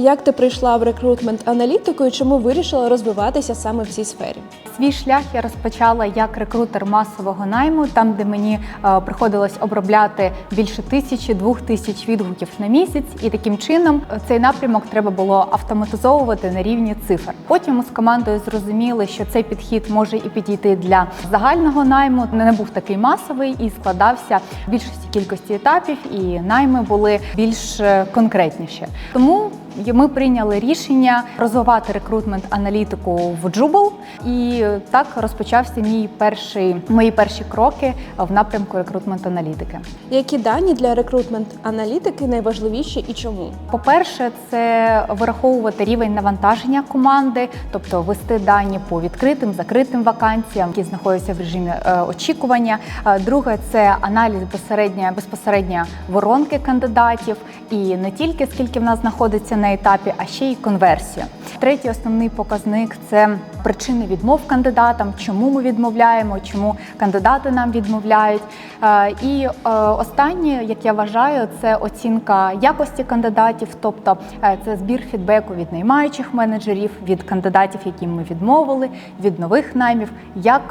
Як ти прийшла в рекрутмент аналітику і чому вирішила розвиватися саме в цій сфері? Свій шлях я розпочала як рекрутер масового найму, там де мені е, приходилось обробляти більше тисячі двох тисяч відгуків на місяць, і таким чином е, цей напрямок треба було автоматизовувати на рівні цифр. Потім ми з командою зрозуміли, що цей підхід може і підійти для загального найму. Не був такий масовий і складався в більшості кількості етапів, і найми були більш е, конкретніші. Тому ми прийняли рішення розвивати рекрутмент аналітику в Джубл, і так розпочався мій перший мої перші кроки в напрямку рекрутмент аналітики. Які дані для рекрутмент аналітики найважливіші і чому? По-перше, це вираховувати рівень навантаження команди, тобто вести дані по відкритим, закритим вакансіям, які знаходяться в режимі е, очікування. Е, Друге це аналіз безпосередньо безпосередньо воронки кандидатів, і не тільки скільки в нас знаходиться на етапі, а ще й конверсія. Третій основний показник це причини відмов кандидатам, чому ми відмовляємо, чому кандидати нам відмовляють. Е, І е, останнє, як я вважаю, це оцінка якості кандидатів, тобто е, це збір фідбеку від наймаючих менеджерів, від кандидатів, яким ми відмовили, від нових наймів, як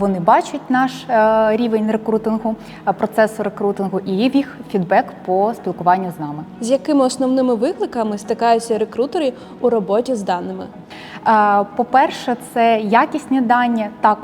вони бачать наш рівень рекрутингу, процесу рекрутингу і їх фідбек по спілкуванню з нами. З якими основними викликами стикаються рекрутери у роботі з даними? Е, По-перше, це якісні дані. Так,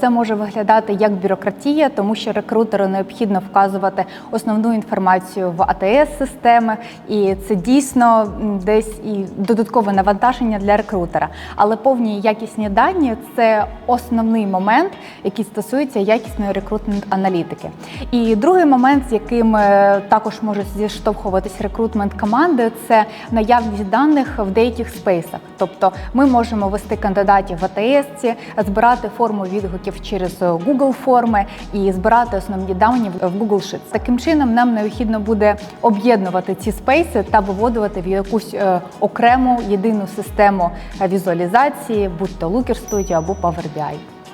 це може виглядати як бюрократія, тому що рекрутеру необхідно вказувати основну інформацію в АТС-системи, і це дійсно десь і додаткове навантаження для рекрутера. Але повні якісні дані це основний момент, який стосується якісної рекрутмент-аналітики. І другий момент, з яким е, також може зіштовхуватись рекрутмент команди, це наявність даних в деяких спейсах. Тобто ми можемо вести кандидатів в АТС, збирати форму відгуків через Google форми і збирати основні дані в Google Sheets. Таким чином нам необхідно буде об'єднувати ці спейси та виводити в якусь е, окрему єдину систему візуалізації, будь то Looker Studio або Power BI.